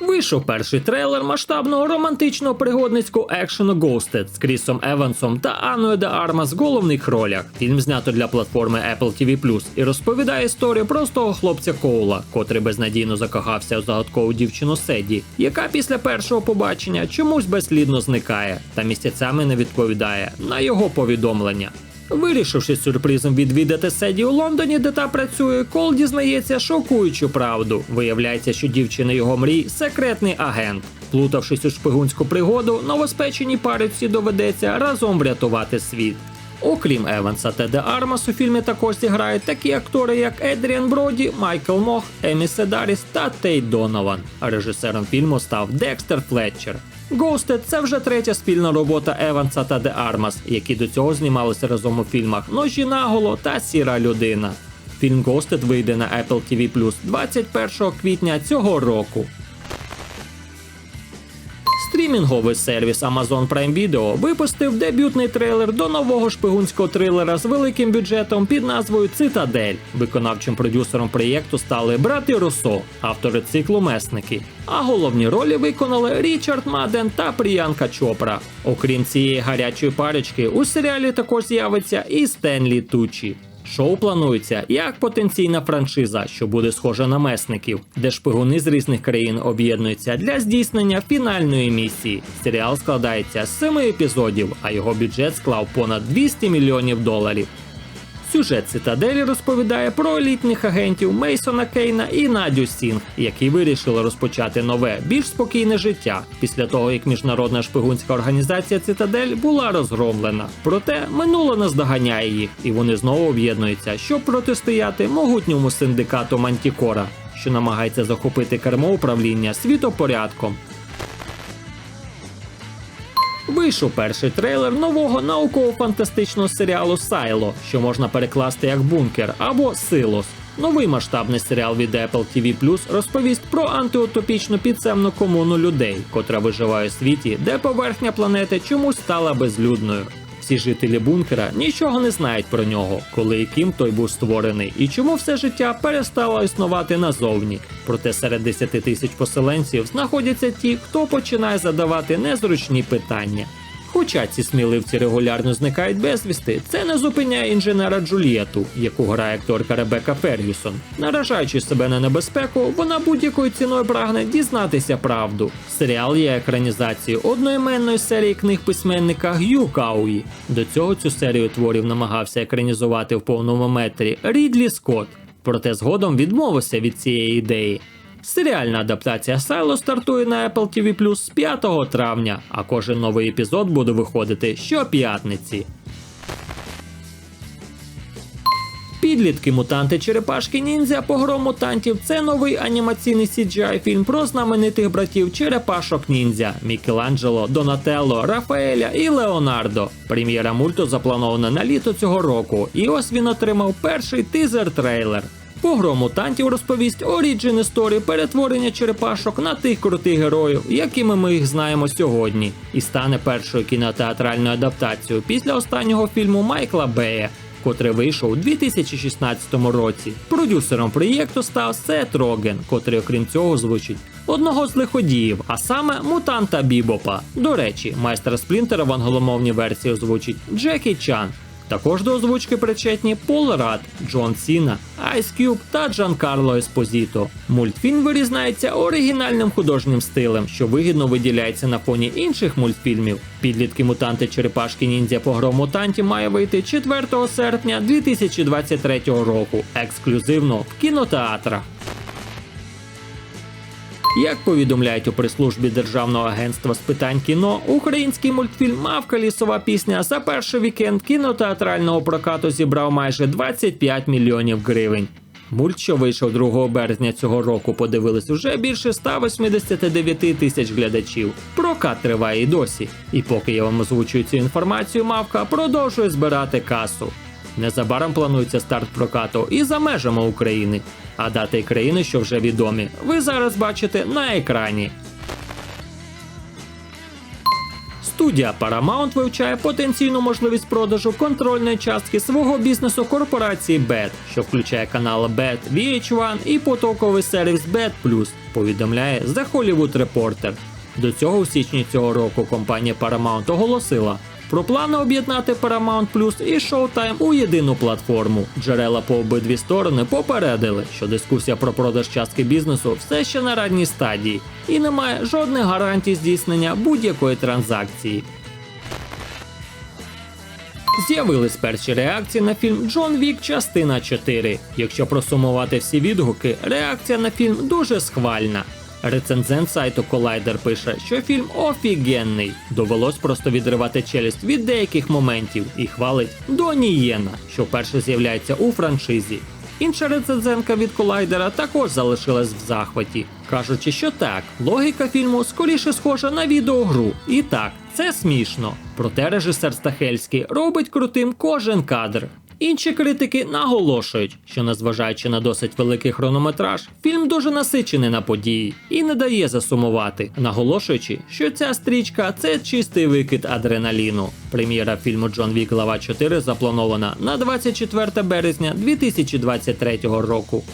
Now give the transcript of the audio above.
Вийшов перший трейлер масштабного романтичного пригодницького екшену Ghosted з Крісом Евансом та Анною де Армас в головних ролях. Фільм знято для платформи Apple TV+, і розповідає історію простого хлопця Коула, котрий безнадійно закохався у загадкову дівчину Седі, яка після першого побачення чомусь безслідно зникає та місяцями не відповідає на його повідомлення. Вирішивши сюрпризом відвідати Седі у Лондоні, де та працює, Кол дізнається шокуючу правду. Виявляється, що дівчина його мрій секретний агент. Плутавшись у шпигунську пригоду, новоспеченій париці доведеться разом врятувати світ. Окрім Еванса та Де Армас, у фільмі також зіграють такі актори, як Едріан Броді, Майкл Мох, Емі Седаріс та Тейт Донован. Режисером фільму став Декстер Флетчер. Ghosted – це вже третя спільна робота Еванса та Де Армас, які до цього знімалися разом у фільмах Ножі наголо та Сіра людина. Фільм Ghosted вийде на Apple TV 21 квітня цього року. Стрімінговий сервіс Amazon Prime Video випустив дебютний трейлер до нового шпигунського трилера з великим бюджетом під назвою Цитадель. Виконавчим продюсером проєкту стали брати Руссо, автори циклу Месники. А головні ролі виконали Річард Маден та Пріянка Чопра. Окрім цієї гарячої парочки, у серіалі також з'явиться і Стенлі Тучі. Шоу планується як потенційна франшиза, що буде схожа на месників, де шпигуни з різних країн об'єднуються для здійснення фінальної місії. Серіал складається з семи епізодів, а його бюджет склав понад 200 мільйонів доларів. Сюжет цитаделі розповідає про елітних агентів Мейсона Кейна і Надю Сінг, які вирішили розпочати нове, більш спокійне життя після того, як міжнародна шпигунська організація Цитадель була розгромлена. Проте минуле наздоганяє їх, і вони знову об'єднуються, щоб протистояти могутньому синдикату Мантікора, що намагається захопити кермо управління світопорядком. Вийшов перший трейлер нового науково-фантастичного серіалу Сайло, що можна перекласти як бункер або Силос. Новий масштабний серіал від Apple TV розповість про антиутопічну підземну комуну людей, котра виживає у світі, де поверхня планети чомусь стала безлюдною. Всі жителі бункера нічого не знають про нього, коли і ким той був створений, і чому все життя перестало існувати назовні. Проте серед 10 тисяч поселенців знаходяться ті, хто починає задавати незручні питання. Хоча ці сміливці регулярно зникають безвісти, це не зупиняє інженера Джулієту, яку грає акторка Ребека Фергюсон. Наражаючи себе на небезпеку, вона будь-якою ціною прагне дізнатися правду. Серіал є екранізацією одноіменної серії книг письменника Г'ю Кауї. До цього цю серію творів намагався екранізувати в повному метрі Рідлі Скотт, проте згодом відмовився від цієї ідеї. Серіальна адаптація Сайло стартує на Apple TV з 5 травня, а кожен новий епізод буде виходити щоп'ятниці. Підлітки мутанти черепашки ніндзя погром мутантів це новий анімаційний CGI фільм про знаменитих братів черепашок ніндзя Мікеланджело, Донателло, Рафаеля і Леонардо. Прем'єра мульту запланована на літо цього року, і ось він отримав перший тизер-трейлер. Погром мутантів розповість оріджин історії перетворення черепашок на тих крутих героїв, якими ми їх знаємо сьогодні, і стане першою кінотеатральною адаптацією після останнього фільму Майкла Бея, котрий вийшов у 2016 році. Продюсером проєкту став Сет Роген, котрий, окрім цього, звучить одного з лиходіїв, а саме мутанта Бібопа. До речі, майстер Сплінтера в англомовній версії озвучить Джекі Чан. Також до озвучки причетні Пол Рад, Джон Сіна, Айс Кюб та Джан Карло Еспозіто. Мультфільм вирізнається оригінальним художнім стилем, що вигідно виділяється на фоні інших мультфільмів. Підлітки мутанти Черепашки Ніндзя Погром мутантів має вийти 4 серпня 2023 року, ексклюзивно в кінотеатрах. Як повідомляють у прес-службі Державного агентства з питань кіно, український мультфільм Мавка лісова пісня за перший вікенд кінотеатрального прокату зібрав майже 25 мільйонів гривень. Мульт, що вийшов 2 березня цього року, подивились уже більше 189 тисяч глядачів. Прокат триває і досі. І поки я вам озвучую цю інформацію, мавка продовжує збирати касу. Незабаром планується старт прокату і за межами України. А дати країни, що вже відомі, ви зараз бачите на екрані. Студія Paramount вивчає потенційну можливість продажу контрольної частки свого бізнесу корпорації BET, що включає канали BET, VH1 і потоковий сервіс BET+, повідомляє The Hollywood Reporter. До цього у січні цього року компанія Paramount оголосила про плани об'єднати Paramount Plus і Showtime у єдину платформу. Джерела по обидві сторони попередили, що дискусія про продаж частки бізнесу все ще на ранній стадії і немає жодних гарантій здійснення будь-якої транзакції. З'явились перші реакції на фільм Джон Вік частина 4. Якщо просумувати всі відгуки, реакція на фільм дуже схвальна. Рецензент сайту Collider пише, що фільм офігенний. Довелось просто відривати челюсть від деяких моментів і хвалить Доні Єна, що вперше з'являється у франшизі. Інша рецензентка від Колайдера також залишилась в захваті, кажучи, що так, логіка фільму скоріше схожа на відеогру. І так, це смішно. Проте режисер Стахельський робить крутим кожен кадр. Інші критики наголошують, що незважаючи на досить великий хронометраж, фільм дуже насичений на події і не дає засумувати, наголошуючи, що ця стрічка це чистий викид адреналіну. Прем'єра фільму Джон Вік Глава 4 запланована на 24 березня 2023 року.